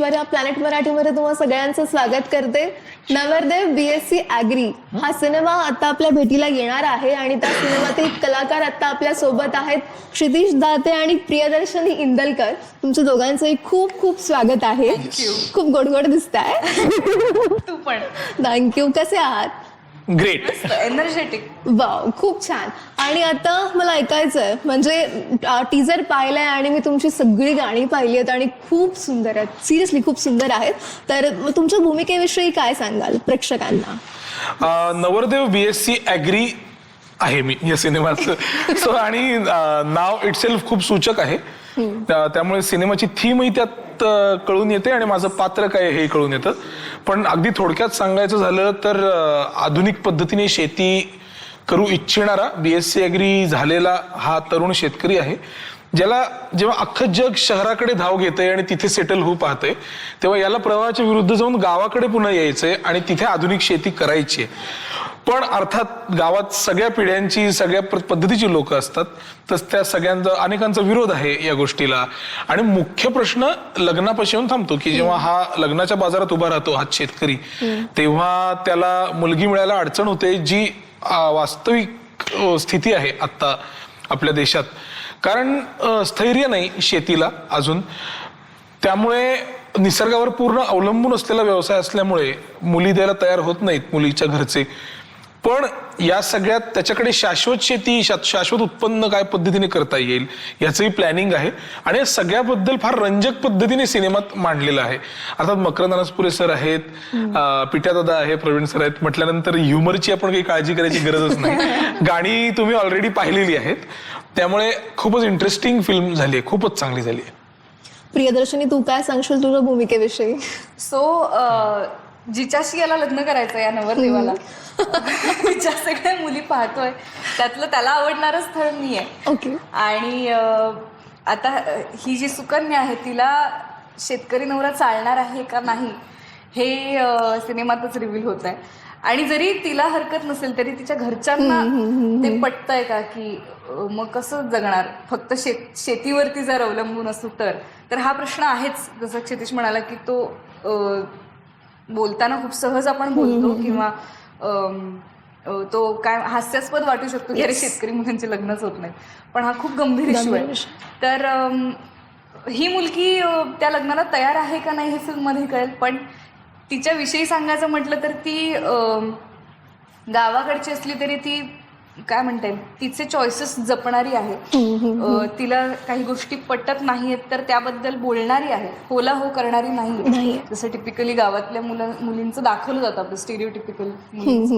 Aishwarya planet मराठीमध्ये तुम्हा सगळ्यांचं स्वागत करते. नवरदेव बीएससी ॲग्री हा सिनेमा आता आपल्या भेटीला येणार आहे आणि त्या सिनेमातील कलाकार आता आपल्यासोबत आहेत. क्षितिश दाते आणि प्रियदर्शनी इंदलकर. तुमच्या दोघांचंही खूप खूप स्वागत आहे. खूप गोडगोड दिसत आहे तू पण. थँक्यू कसे आहात? ग्रेट एनर्जेटिक वाव खूप छान. आणि आता मला ऐकायचंय म्हणजे टीजर पाहिलंय आणि मी तुमची सगळी गाणी पाहिली आहेत आणि खूप सुंदर आहेत. सिरियसली खूप सुंदर आहेत. तर मग तुमच्या भूमिकेविषयी काय सांगाल प्रेक्षकांना? नवरदेव बी एस सी ॲग्री आहे मी या सिनेमाचं. सो आणि अं, नाव इटसेल्फ खूप सूचक आहे. त्या- त्यामुळे सिनेमाची थीमही त्यात अं, कळून येते आणि माझं पात्र काय हे कळून येतं. पण अगदी थोडक्यात सांगायचं झालं तर आधुनिक पद्धतीने शेती करू इच्छिणारा बी एस सी ॲग्री झालेला हा तरुण शेतकरी आहे. ज्याला जेव्हा अख्खं जग शहराकडे धाव घेतंय आणि तिथे सेटल होऊ पाहतंय तेव्हा याला प्रवाहाच्या विरुद्ध जाऊन गावाकडे पुन्हा यायचंय आणि तिथे आधुनिक शेती करायची आहे पण अर्थात गावात सगळ्या पिढ्यांची सगळ्या पद्धतीची लोक असतात. तर त्या सगळ्यांचा अनेकांचा विरोध आहे या गोष्टीला. आणि मुख्य प्रश्न लग्नापाशी येऊन थांबतो की जेव्हा हा लग्नाच्या बाजारात उभा राहतो हा शेतकरी. तेव्हा त्याला मुलगी मिळायला अडचण होते जी वास्तविक स्थिती आहे आत्ता आपल्या देशात. कारण स्थैर्य नाही शेतीला अजून. त्यामुळे निसर्गावर पूर्ण अवलंबून असलेला व्यवसाय असल्यामुळे मुली द्यायला तयार होत नाहीत मुलीच्या घरचे. पण या सगळ्यात त्याच्याकडे शाश्वत शेती शा- शाश्वत उत्पन्न काय पद्धतीने करता येईल याचंही प्लॅनिंग आहे. आणि या सगळ्याबद्दल फार रंजक पद्धतीने सिनेमात मांडलेलं आहे. अर्थात मकरंद अनासपुरे सर आहेत अं, पिट्या दादा आहे प्रवीण सर आहेत. म्हटल्यानंतर ह्युमरची आपण काही काळजी करायची गरजच नाही. गाणी तुम्ही ऑलरेडी पाहिलेली आहेत. त्यामुळे खूपच इंटरेस्टिंग फिल्म झाली आहे खूपच चांगली झाली आहे. प्रियदर्शनी तू काय सांगशील तुझ्या भूमिकेविषयी? सो जिच्याशी याला लग्न करायचं या नवरदेवाला ज्या सगळ्या मुली पाहतोय त्यातलं त्याला आवडणारं स्थळ मी आहे ओके. आणि आता ही जी सुकन्या आहे तिला शेतकरी नवरा चालणार आहे का नाही हे सिनेमातच रिव्हील होत आहे आणि जरी तिला हरकत नसेल तरी तिच्या घरच्यांना ते पटतंय का की मग कसं जगणार? फक्त शेत शेतीवरती जर अवलंबून असू तर. तर हा प्रश्न आहेच. जसं क्षितिश म्हणाला की तो बोलताना खूप सहज आपण बोलतो किंवा तो काय हास्यास्पद वाटू शकतो की अरे शेतकरी मुलांचे लग्नच होत नाही पण हा खूप गंभीर इश्यू आहे. तर ही मुलगी त्या लग्नाला तयार आहे का नाही हे फिल्ममध्ये कळेल. पण तिच्याविषयी सांगायचं म्हटलं तर ती गावाकडची असली तरी ती काय म्हणता येईल तिचे चॉईसेस जपणारी आहे. अ, तिला काही गोष्टी पटत नाहीयेत तर त्याबद्दल बोलणारी आहे. होला हो करणारी नाही नाहीये. जसं टिपिकली गावातल्या मुलं मुलींचं दाखवलं जातं आपलं स्टिरिओ टिपिकल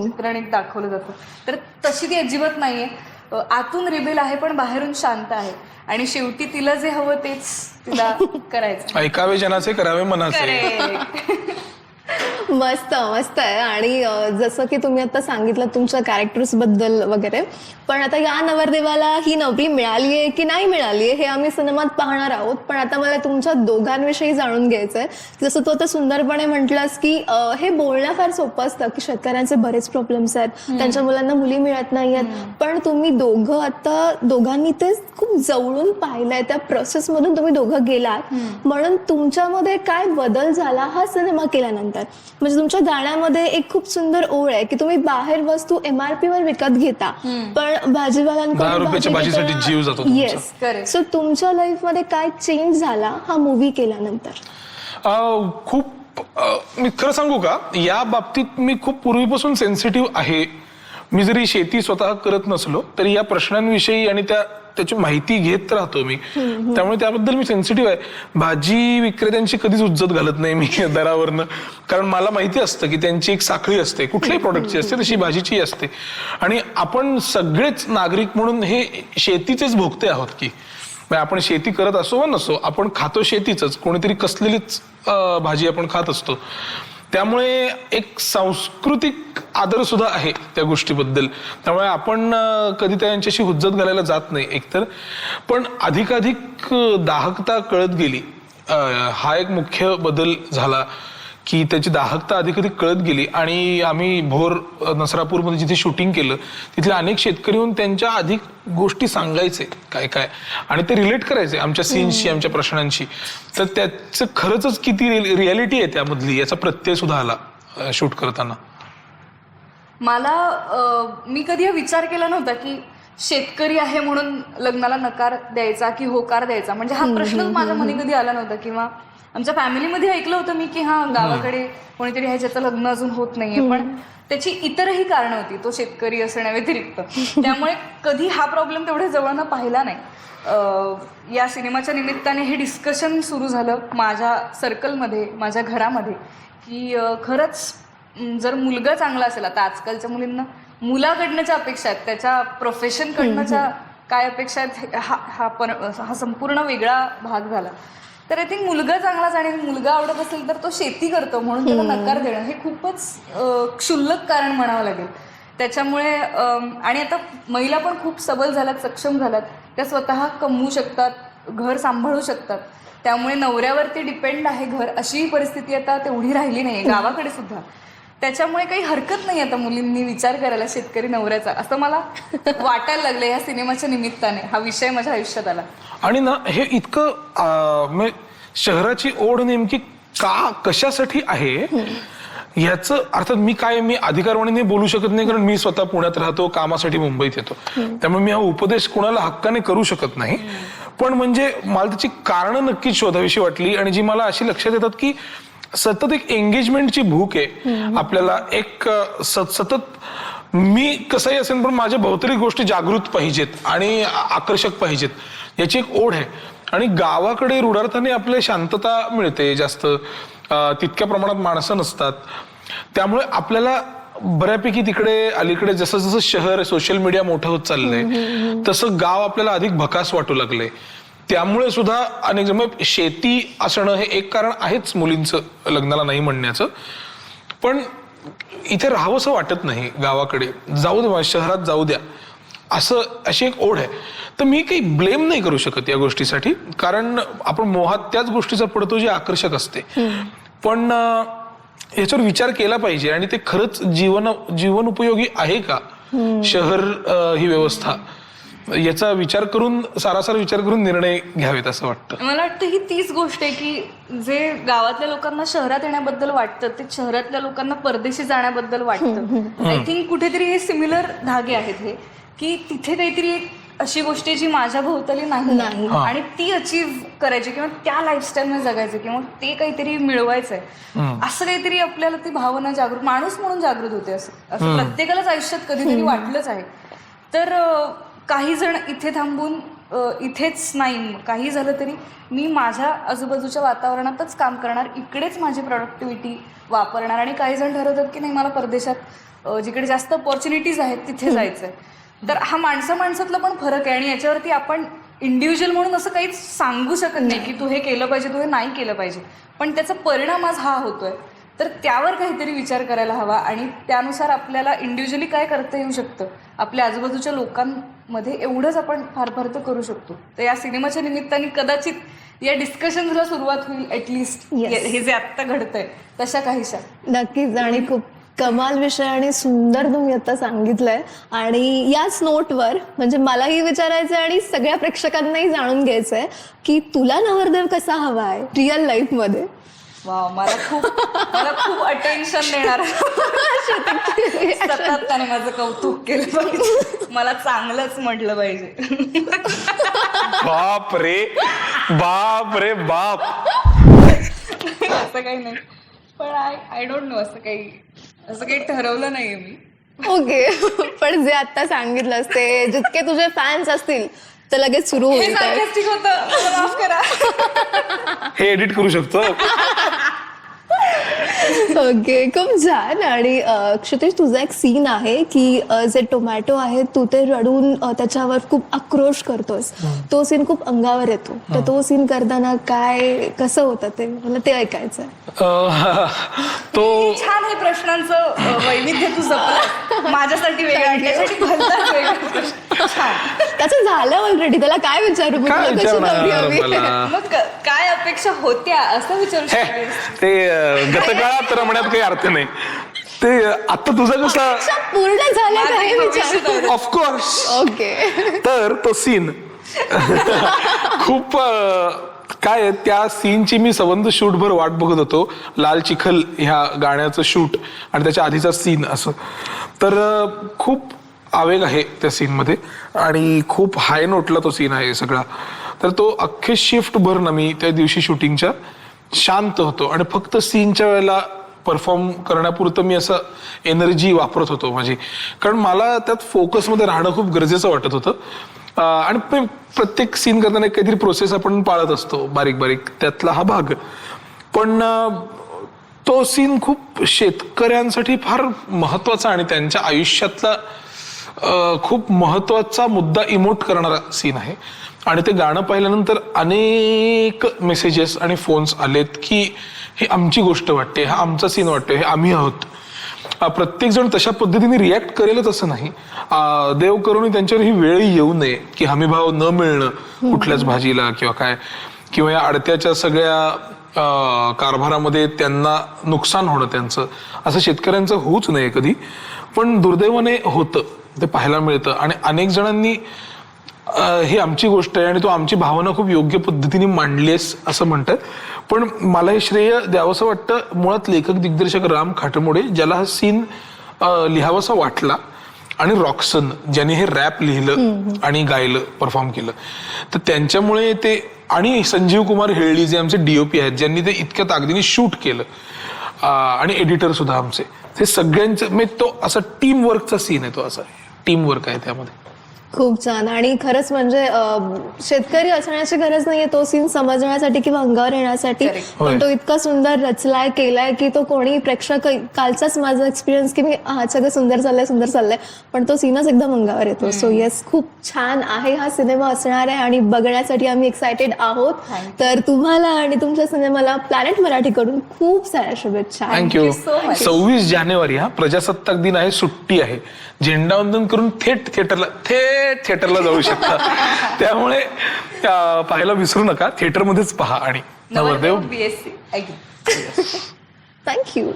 चित्रण एक दाखवलं जातं. तर तशी ती अजिबात नाहीये. अ, आतून रिबेल आहे पण बाहेरून शांत आहे. आणि शेवटी तिला जे हवं तेच तिला करायचं. ऐकावे जनाचे करावे मनाचे. Correct. मस्त मस्त आहे. आणि जसं की तुम्ही आता सांगितलं तुमच्या कॅरेक्टर्सबद्दल वगैरे पण आता या नवरदेवाला ही नोकरी मिळाली आहे की नाही मिळाली आहे हे आम्ही सिनेमात पाहणार आहोत. पण आता मला तुमच्या दोघांविषयी जाणून घ्यायचंय. जसं तू आता सुंदरपणे म्हटलास की हे बोलणं फार सोपं असतं की शेतकऱ्यांचे बरेच प्रॉब्लेम्स आहेत त्यांच्या मुलांना मुली मिळत नाही आहेत पण तुम्ही दोघं आता दोघांनी ते खूप जवळून पाहिलंय त्या प्रोसेस मधून तुम्ही दोघं गेलात. म्हणून तुमच्यामध्ये काय बदल झाला हा सिनेमा केल्यानंतर? म्हणजे तुमच्या गाण्यामध्ये एक खूप सुंदर ओळ आहे की तुम्ही बाहेर वस्तू एमआरपी वर विकत घेता पण भाजीसाठी जीव जातो तुमचा. येस. सो तुमच्या लाईफमध्ये काय चेंज झाला हा मूवी केल्यानंतर? खूप मी खरं सांगू का? या बाबतीत मी खूप पूर्वीपासून सेन्सिटिव्ह आहे. मी जरी शेती स्वतः करत नसलो तरी या प्रश्नांविषयी आणि त्या त्याची माहिती घेत राहतो मी. त्यामुळे त्याबद्दल मी सेन्सिटिव्ह आहे. भाजी विक्रेत्यांची कधीच उज्जत घालत नाही मी दरावरनं. कारण मला माहिती असतं की त्यांची एक साखळी असते कुठल्याही प्रॉडक्टची असते तशी भाजीची असते. आणि आपण सगळेच नागरिक म्हणून हे शेतीचेच भोगते आहोत की. म्हणजे आपण शेती करत असो वा नसो आपण खातो शेतीच कोणीतरी कसलेलीच भाजी आपण खात असतो. त्यामुळे एक सांस्कृतिक आदर सुद्धा आहे त्या गोष्टीबद्दल. त्यामुळे आपण अं, कधी त्यांच्याशी हुज्जत घालायला जात नाही एकतर. पण अधिकाधिक दाहकता कळत गेली. हा एक मुख्य बदल झाला. की त्याची दाहकता अधिक अधिक कळत गेली आणि आम्ही भोर नसरापूरमध्ये जिथे शूटिंग केलं तिथले अनेक शेतकरी येऊन त्यांच्या अधिक गोष्टी सांगायचे काय काय. आणि ते रिलेट करायचे आमच्या सीन्सशी आमच्या प्रश्नांशी. तर त्याचं खरंच किती रियालिटी आहे त्यामधली याचा प्रत्यय सुद्धा आला शूट करताना. मला मी कधी हा विचार केला नव्हता की शेतकरी आहे म्हणून लग्नाला नकार द्यायचा की होकार द्यायचा? म्हणजे हा प्रश्नच माझ्या मनी कधी आला नव्हता किंवा आमच्या फॅमिलीमध्ये ऐकलं होतं मी की हा गावाकडे कोणीतरी आहे ज्याचं लग्न अजून होत नाहीये. पण त्याची इतरही कारणं होती तो शेतकरी असण्याव्यतिरिक्त. त्यामुळे कधी हा प्रॉब्लेम तेवढ्या जवळनं पाहिला नाही. या सिनेमाच्या निमित्ताने हे डिस्कशन सुरू झालं माझ्या सर्कलमध्ये माझ्या घरामध्ये की खरंच जर मुलगा चांगला असेल आता आजकालच्या मुलींना मुलाकडण्याच्या अपेक्षा आहेत. त्याच्या प्रोफेशनकडनंच्या काय अपेक्षा आहेत हा हा पण हा संपूर्ण वेगळा भाग झाला. तर आय थिंक मुलगा चांगलाच आणि मुलगा आवडत असेल तर तो शेती करतो म्हणून त्याला नकार देणं हे खूपच क्षुल्लक कारण म्हणावं लागेल. त्याच्यामुळे आणि आता महिला पण खूप सबल झाल्यात सक्षम झाल्यात. त्या स्वतः कमवू शकतात घर सांभाळू शकतात. त्यामुळे नवऱ्यावरती डिपेंड आहे घर. अशी परिस्थिती आता तेवढी राहिली नाही गावाकडे सुद्धा. त्याच्यामुळे काही हरकत नाही आता मुलींनी विचार करायला शेतकरी नवऱ्याचा. असं मला वाटायला लागलं या सिनेमाच्या निमित्ताने. हा विषय माझ्या आयुष्यात आला. आणि ना हे इतकं अं, म्हणजे शहराची ओढ नेमकी का कशासाठी आहे? ह्याचं अर्थात मी काय मी अधिकारवाणीने बोलू शकत नाही कारण मी स्वतः पुण्यात राहतो कामासाठी मुंबईत येतो. त्यामुळे मी हा उपदेश कोणाला हक्काने करू शकत नाही. पण म्हणजे मला त्याची कारणं नक्कीच शोधावीशी वाटली आणि जी मला अशी लक्षात येतात की सतत एक एंगेजमेंटची भूक आहे. आपल्याला एक सतत मी कसंही असेल पण माझ्या भौतिक गोष्टी जागृत पाहिजेत आणि आकर्षक पाहिजेत. याची एक ओढ आहे. आणि गावाकडे रुडार्थाने आपल्या शांतता मिळते जास्त. तितक्या प्रमाणात माणसं नसतात. त्यामुळे आपल्याला बऱ्यापैकी तिकडे अलीकडे जसं जसं शहर सोशल मीडिया मोठं होत चाललंय तसं गाव आपल्याला अधिक भकास वाटू लागलंय. त्यामुळे सुद्धा अनेक जण मग शेती असणं हे एक कारण आहेच मुलींचं लग्नाला नाही म्हणण्याचं. पण इथे राहावंसं वाटत नाही गावाकडे. जाऊ दे मला शहरात जाऊ द्या. असं अशी एक ओढ आहे. तर मी काही ब्लेम नाही करू शकत या गोष्टीसाठी. कारण आपण मोहात त्याच गोष्टीचा पडतो जे आकर्षक असते. पण याच्यावर विचार केला पाहिजे आणि ते खरंच जीवन जीवन उपयोगी आहे का? शहर ही व्यवस्था. याचा विचार करून सारासार विचार करून निर्णय घ्यावेत असं वाटतं. मला वाटतं ही तीच गोष्ट आहे की जे गावातल्या लोकांना शहरात येण्याबद्दल वाटतं ते शहरातल्या लोकांना परदेशी जाण्याबद्दल वाटतं. आय थिंक कुठेतरी हे सिमिलर धागे आहेत हे की तिथे काहीतरी एक अशी गोष्ट आहे जी माझ्या भोवताली नाही. नाही. आणि ती अचीव करायची किंवा त्या लाईफस्टाईलमध्ये जगायचं किंवा ते काहीतरी मिळवायचंय. असं काहीतरी आपल्याला ती भावना जागृत माणूस म्हणून जागृत होते असं. असं प्रत्येकालाच आयुष्यात कधीतरी वाटलंच आहे. तर काही जण इथे थांबून इथेच नाही. काही झालं तरी मी माझ्या आजूबाजूच्या वातावरणातच काम करणार इकडेच माझी प्रॉडक्टिव्हिटी वापरणार. आणि काही जण ठरवतात की नाही मला परदेशात जिकडे जास्त ऑपॉर्च्युनिटीज आहेत तिथे जायचं आहे तर हा माणसा माणसातला पण फरक आहे आणि याच्यावरती आपण इंडिव्हिज्युअल म्हणून असं काहीच सांगू शकत नाही की तू हे केलं पाहिजे तू हे नाही केलं पाहिजे. पण त्याचा परिणाम आज हा होतोय. तर त्यावर काहीतरी विचार करायला हवा आणि त्यानुसार आपल्याला इंडिव्हिज्युअली काय करता येऊ शकतं? आपल्या आजूबाजूच्या लोकांमध्ये एवढंच आपण फार फार तर करू शकतो. तर या सिनेमाच्या निमित्ताने कदाचित या डिस्कशन्सला सुरुवात होईल ऍटलिस्ट Yes. हे जे आत्ता घडतंय तशा काहीशा. नक्कीच आणि खूप कमाल विषय आणि सुंदर तुम्ही आता सांगितलंय. आणि याच नोटवर म्हणजे मलाही विचारायचं आणि सगळ्या प्रेक्षकांनाही जाणून घ्यायचंय की तुला नवरदेव कसा हवा आहे रिअल लाईफमध्ये? वा मला खूप मला खूप अटेन्शन देणार. सतत त्याने माझं कौतुक केलं पाहिजे. मला चांगलंच म्हटलं पाहिजे. बाप रे बाप रे बाप. असं काही नाही. पण आय आय डोंट नो असं काही असं काही ठरवलं नाहीये मी. ओके. पण जे आता सांगितलंस ते जितके तुझे फॅन्स असतील तर लगेच सुरू हे होईल काय? सार्कॅस्टिक होतं. मला माफ करा. हे एडिट करू शकतो. ओके खूप छान. आणि अं, क्षितिज तुझा एक सीन आहे की अं, जे टोमॅटो आहे तू ते रडून अं, त्याच्यावर खूप आक्रोश करतोस तो सीन खूप अंगावर येतो. तर तो सीन करताना काय कसं होतं ते? मला ते ऐकायचं अं, तो छान हे प्रश्नांचं अ, वैविध्य तू जपलं माझ्यासाठी वेगळं आणि त्यासाठी भलताच वेगळं त्याचं झालं ऑलरेडी त्याला काय विचारू? मी काय तुला कशी नवरी विचारणार हवी? मला मग क- काय अपेक्षा होत्या? असं विचारू हे, शकते ते अं, गतकाळात रमण्यात काही अर्थ नाही. ते अं, आता तुझं कसं अपेक्षा पूर्ण झाल्या का हे विचार? ऑफकोर्स ओके तर तो सीन खूप अं, काय आहे, त्या सीनची मी संबंध शूटभर वाट बघत होतो. लाल चिखल ह्या गाण्याचं शूट आणि त्याच्या आधीचा सीन असं. तर खूप आवेग आहे त्या सीनमध्ये आणि खूप हाय नोटला तो सीन आहे सगळा. तर तो अख्खे शिफ्ट भर ना मी त्या दिवशी शूटिंगच्या शांत होतो आणि फक्त सीनच्या वेळेला परफॉर्म करण्यापुरतं मी असं एनर्जी वापरत होतो माझी. कारण मला त्यात फोकसमध्ये राहणं खूप गरजेचं वाटत होतं. आणि प्र- प्रत्येक सीन करताना एक काहीतरी प्रोसेस आपण पाळत असतो बारीक बारीक. त्यातला हा भाग. पण अं, तो सीन खूप शेतकऱ्यांसाठी फार महत्त्वाचा आणि त्यांच्या आयुष्यातला अं, खूप महत्त्वाचा मुद्दा इमोट करणारा सीन आहे. आणि ते गाणं पाहिल्यानंतर अनेक मेसेजेस आणि फोन्स आलेत की हे आमची गोष्ट वाटते. हा आमचा सीन वाटतोय. हे आम्ही आहोत. प्रत्येकजण तशा पद्धतीने रिॲक्ट करेलच असं नाही. देव करून त्यांच्यावर ही वेळ येऊ नये की हमीभाव न मिळणं कुठल्याच भाजीला किंवा काय. किंवा या अडत्याच्या सगळ्या कारभारामध्ये त्यांना नुकसान होणं त्यांचं. असं शेतकऱ्यांचं होऊच नये कधी. पण दुर्दैवाने होतं. ते पाहायला मिळतं. आणि अनेक जणांनी ही आमची गोष्ट आहे आणि तू आमची भावना खूप योग्य पद्धतीने मांडलीस असं म्हणतात. पण मला हे श्रेय द्यावंसं वाटतं मुळात लेखक दिग्दर्शक राम खाटमोडे ज्याला हा सीन लिहावासा वाटला आणि रॉक्सन ज्यांनी हे रॅप लिहिलं आणि गायलं परफॉर्म केलं. तर त्यांच्यामुळे ते आणि संजीव कुमार हेळली जे आमचे डीओपी आहेत ज्यांनी ते इतक्या ताकदीने शूट केलं आणि एडिटर सुद्धा आमचे. ते सगळ्यांचं म्हणजे तो असा टीम वर्कचा सीन आहे तो असा टीम वर्क आहे त्यामध्ये. खूप छान. आणि खरंच म्हणजे शेतकरी असण्याची गरज नाहीये तो सीन समजण्यासाठी किंवा अंगावर येण्यासाठी. पण तो इतका सुंदर रचलाय केलाय की तो कोणी प्रेक्षक कालचाच माझा एक्सपिरियन्स की मी हा सगळं सुंदर चाललंय सुंदर चाललंय. पण तो सीनच एकदम अंगावर येतो. सो येस खूप छान आहे हा सिनेमा असणार आहे आणि बघण्यासाठी आम्ही एक्सायटेड आहोत. तर तुम्हाला आणि तुमच्या सिनेमाला प्लॅनेट मराठीकडून खूप साऱ्या शुभेच्छा. थँक्यू. सव्वीस जानेवारी हा प्रजासत्ताक दिन आहे सुट्टी आहे. झेंडावंदन करून थेट थिएटरला थेट थिएटरला जाऊ शकता. त्यामुळे पाहायला विसरू नका. थिएटरमध्येच पहा आणि. नवरदेव नवरदेव. BSc thank you